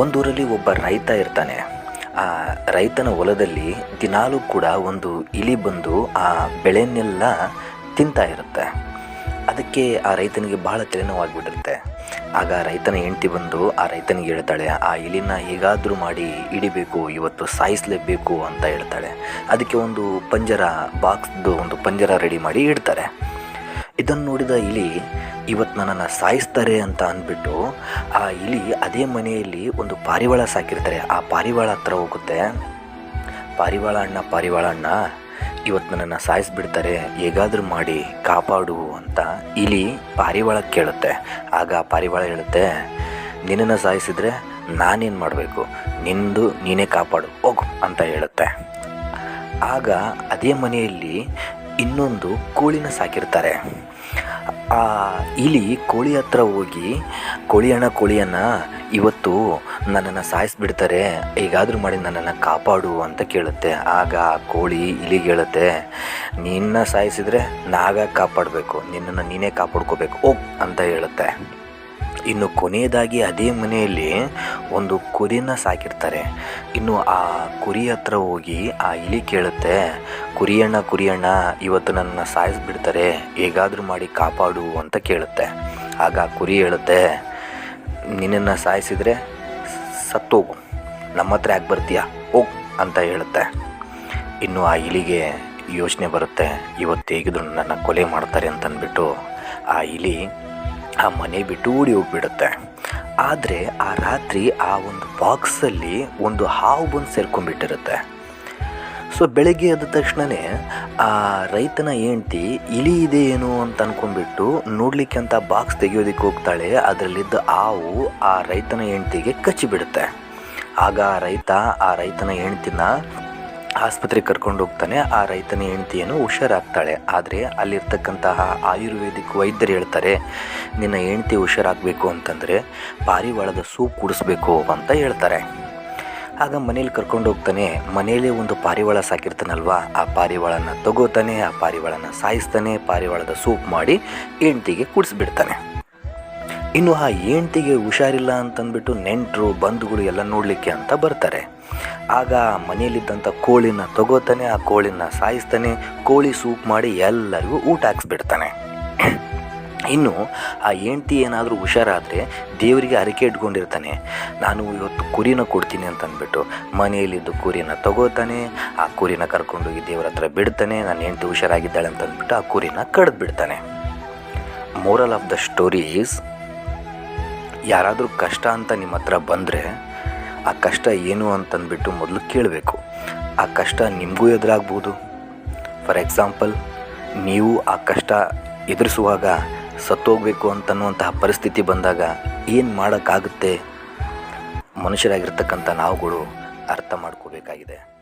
ಒಂದೂರಲ್ಲಿ ಒಬ್ಬ ರೈತ ಇರ್ತಾನೆ. ಆ ರೈತನ ಹೊಲದಲ್ಲಿ ದಿನಾಲೂ ಕೂಡ ಒಂದು ಇಲಿ ಬಂದು ಆ ಬೆಳೆಯನ್ನೆಲ್ಲ ತಿಂತಾ ಇರುತ್ತೆ. ಅದಕ್ಕೆ ಆ ರೈತನಿಗೆ ಬಹಳ ತಲೆನೋವಾಗಿಬಿಟ್ಟಿರುತ್ತೆ. ಆಗ ರೈತನ ಹೆಂಡತಿ ಬಂದು ಆ ರೈತನಿಗೆ ಹೇಳ್ತಾಳೆ, ಆ ಇಲಿನ ಹೇಗಾದರೂ ಮಾಡಿ ಹಿಡಿಬೇಕು, ಇವತ್ತು ಸಾಯಿಸಲೇಬೇಕು ಅಂತ ಹೇಳ್ತಾಳೆ. ಅದಕ್ಕೆ ಒಂದು ಪಂಜರ ಬಾಕ್ಸ್ದು ಒಂದು ಪಂಜರ ರೆಡಿ ಮಾಡಿ ಇಡ್ತಾರೆ. ಇದನ್ನು ನೋಡಿದ ಇಲಿ ಇವತ್ತು ನನ್ನನ್ನು ಸಾಯಿಸ್ತಾರೆ ಅಂತ ಅಂದ್ಬಿಟ್ಟು, ಆ ಇಲಿ ಅದೇ ಮನೆಯಲ್ಲಿ ಒಂದು ಪಾರಿವಾಳ ಸಾಕಿರ್ತಾರೆ. ಆ ಪಾರಿವಾಳ ಹತ್ರ ಹೋಗುತ್ತೆ. ಪಾರಿವಾಳ ಅಣ್ಣ ಪಾರಿವಾಳ ಅಣ್ಣ ಇವತ್ತು ನನ್ನನ್ನು ಸಾಯಿಸ್ಬಿಡ್ತಾರೆ. ಹೇಗಾದರೂ ಮಾಡಿ ಕಾಪಾಡು ಅಂತ ಇಲಿ ಪಾರಿವಾಳ ಕೇಳುತ್ತೆ. ಆಗ ಪಾರಿವಾಳ ಹೇಳುತ್ತೆ, ನಿನ್ನನ್ನು ಸಾಯಿಸಿದರೆ ನಾನೇನು ಮಾಡಬೇಕು? ನಿಂದು ನೀನೇ ಕಾಪಾಡು, ಹೋಗು ಅಂತ ಹೇಳುತ್ತೆ. ಆಗ ಅದೇ ಮನೆಯಲ್ಲಿ ಇನ್ನೊಂದು ಕೋಳಿನ ಸಾಕಿರ್ತಾರೆ. ಆ ಇಲಿ ಕೋಳಿ ಹತ್ರ ಹೋಗಿ ಕೋಳಿಯಣ್ಣ ಕೋಳಿಯನ್ನು ಇವತ್ತು ನನ್ನನ್ನು ಸಾಯಿಸ್ಬಿಡ್ತಾರೆ ಈಗಾದರೂ ಮಾಡಿ ನನ್ನನ್ನು ಕಾಪಾಡು ಅಂತ ಕೇಳುತ್ತೆ. ಆಗ ಕೋಳಿ ಇಲಿಗೆ ಹೇಳುತ್ತೆ, ನಿನ್ನ ಸಾಯಿಸಿದರೆ ನಾಗ ಕಾಪಾಡಬೇಕು, ನಿನ್ನನ್ನು ನೀನೇ ಕಾಪಾಡ್ಕೋಬೇಕು, ಹೋಗ್ ಅಂತ ಹೇಳುತ್ತೆ. ಇನ್ನು ಕೊನೆಯದಾಗಿ ಅದೇ ಮನೆಯಲ್ಲಿ ಒಂದು ಕುರಿನ ಸಾಕಿರ್ತಾರೆ. ಇನ್ನು ಆ ಕುರಿ ಹತ್ರ ಹೋಗಿ ಆ ಇಲಿ ಕೇಳುತ್ತೆ, ಕುರಿಯಣ್ಣ ಕುರಿಯಣ್ಣ, ಇವತ್ತು ನನ್ನ ಸಾಯಿಸ್ಬಿಡ್ತಾರೆ, ಹೇಗಾದರೂ ಮಾಡಿ ಕಾಪಾಡು ಅಂತ ಕೇಳುತ್ತೆ. ಆಗ ಕುರಿ ಹೇಳುತ್ತೆ, ನಿನ್ನನ್ನು ಸಾಯಿಸಿದರೆ ಸತ್ತೋಗು, ನಮ್ಮ ಹತ್ರ ಯಾಕೆ ಬರ್ತೀಯಾ, ಹೋಗ್ ಅಂತ ಹೇಳುತ್ತೆ. ಇನ್ನು ಆ ಇಲಿಗೆ ಯೋಚನೆ ಬರುತ್ತೆ, ಇವತ್ತು ಹೇಗಿದ್ರು ನನ್ನ ಕೊಲೆ ಮಾಡ್ತಾರೆ ಅಂತಂದ್ಬಿಟ್ಟು ಆ ಇಲಿ ಆ ಮನೆ ಬಿಟ್ಟು ಓಡಿ ಹೋಗ್ಬಿಡುತ್ತೆ. ಆದರೆ ಆ ರಾತ್ರಿ ಆ ಒಂದು ಬಾಕ್ಸಲ್ಲಿ ಒಂದು ಹಾವು ಬಂದು ಸೇರ್ಕೊಂಡ್ಬಿಟ್ಟಿರುತ್ತೆ. ಸೊ ಬೆಳಗ್ಗೆ ಎದ್ದ ತಕ್ಷಣವೇ ಆ ರೈತನ ಹೆಂಡ್ತಿ, ಇಲಿ ಇದೆ ಏನು ಅಂತ ಅಂದ್ಕೊಂಡ್ಬಿಟ್ಟು ನೋಡಲಿಕ್ಕೆ ಅಂತ ಬಾಕ್ಸ್ ತೆಗೆಯೋದಕ್ಕೆ ಹೋಗ್ತಾಳೆ. ಅದರಲ್ಲಿದ್ದ ಹಾವು ಆ ರೈತನ ಹೆಂಡ್ತಿಗೆ ಕಚ್ಚಿಬಿಡುತ್ತೆ. ಆಗ ಆ ರೈತ ಆ ರೈತನ ಹೆಂಡ್ತಿನ ಆಸ್ಪತ್ರೆಗೆ ಕರ್ಕೊಂಡು ಹೋಗ್ತಾನೆ. ಆ ರೈತನ ಹೆಂಡತಿಯನ್ನು ಹುಷಾರಾಗ್ತಾಳೆ. ಆದರೆ ಅಲ್ಲಿರ್ತಕ್ಕಂತಹ ಆಯುರ್ವೇದಿಕ್ ವೈದ್ಯರು ಹೇಳ್ತಾರೆ, ನಿನ್ನ ಹೆಂಡತಿ ಹುಷಾರಾಗಬೇಕು ಅಂತಂದರೆ ಪಾರಿವಾಳದ ಸೂಪ್ ಕುಡಿಸ್ಬೇಕು ಅಂತ ಹೇಳ್ತಾರೆ. ಆಗ ಮನೇಲಿ ಕರ್ಕೊಂಡು ಹೋಗ್ತಾನೆ. ಮನೆಯಲ್ಲೇ ಒಂದು ಪಾರಿವಾಳ ಸಾಕಿರ್ತಾನಲ್ವಾ? ಆ ಪಾರಿವಾಳನ ತಗೋತಾನೆ, ಆ ಪಾರಿವಾಳನ ಸಾಯಿಸ್ತಾನೆ, ಪಾರಿವಾಳದ ಸೂಪ್ ಮಾಡಿ ಹೆಂಡತಿಗೆ ಕುಡಿಸ್ಬಿಡ್ತಾನೆ. ಇನ್ನು ಆ ಹೆಂಡ್ತಿಗೆ ಹುಷಾರಿಲ್ಲ ಅಂತಂದ್ಬಿಟ್ಟು ನೆಂಟರು, ಬಂಧುಗಳು ಎಲ್ಲ ನೋಡಲಿಕ್ಕೆ ಅಂತ ಬರ್ತಾರೆ. ಆಗ ಮನೆಯಲ್ಲಿದ್ದಂಥ ಕೋಳಿನ ತಗೋತಾನೆ, ಆ ಕೋಳಿನ ಸಾಯಿಸ್ತಾನೆ, ಕೋಳಿ ಸೂಪ್ ಮಾಡಿ ಎಲ್ಲರಿಗೂ ಊಟ ಹಾಕ್ಸ್ಬಿಡ್ತಾನೆ. ಇನ್ನು ಆ ಹೆಂಡ್ತಿ ಏನಾದರೂ ಹುಷಾರಾದರೆ ದೇವರಿಗೆ ಹರಕೆ ಇಟ್ಕೊಂಡಿರ್ತಾನೆ. ನಾನು ಇವತ್ತು ಕುರಿನ ಕೊಡ್ತೀನಿ ಅಂತಂದ್ಬಿಟ್ಟು ಮನೆಯಲ್ಲಿದ್ದು ಕುರಿನ ತಗೋತಾನೆ, ಆ ಕುರಿನ ಕರ್ಕೊಂಡೋಗಿ ದೇವರ ಹತ್ರ ಬಿಡ್ತಾನೆ, ನನ್ನ ಹೆಂಡ್ತಿ ಹುಷಾರಾಗಿದ್ದಾಳೆ ಅಂತಂದ್ಬಿಟ್ಟು ಆ ಕುರಿನ ಕಡ್ದು ಬಿಡ್ತಾನೆ moral of the story is ಯಾರಾದರೂ ಕಷ್ಟ ಅಂತ ನಿಮ್ಮ ಹತ್ರ ಬಂದರೆ ಆ ಕಷ್ಟ ಏನು ಅಂತಂದ್ಬಿಟ್ಟು ಮೊದಲು ಕೇಳಬೇಕು. ಆ ಕಷ್ಟ ನಿಮಗೂ ಎದುರಾಗ್ಬೋದು. ಫಾರ್ ಎಕ್ಸಾಂಪಲ್ ನೀವು ಆ ಕಷ್ಟ ಎದುರಿಸುವಾಗ ಸತ್ತೋಗಬೇಕು ಅಂತನ್ನುವಂತಹ ಪರಿಸ್ಥಿತಿ ಬಂದಾಗ ಏನು ಮಾಡೋಕ್ಕಾಗುತ್ತೆ? ಮನುಷ್ಯರಾಗಿರ್ತಕ್ಕಂಥ ನಾವುಗಳು ಅರ್ಥ ಮಾಡ್ಕೋಬೇಕಾಗಿದೆ.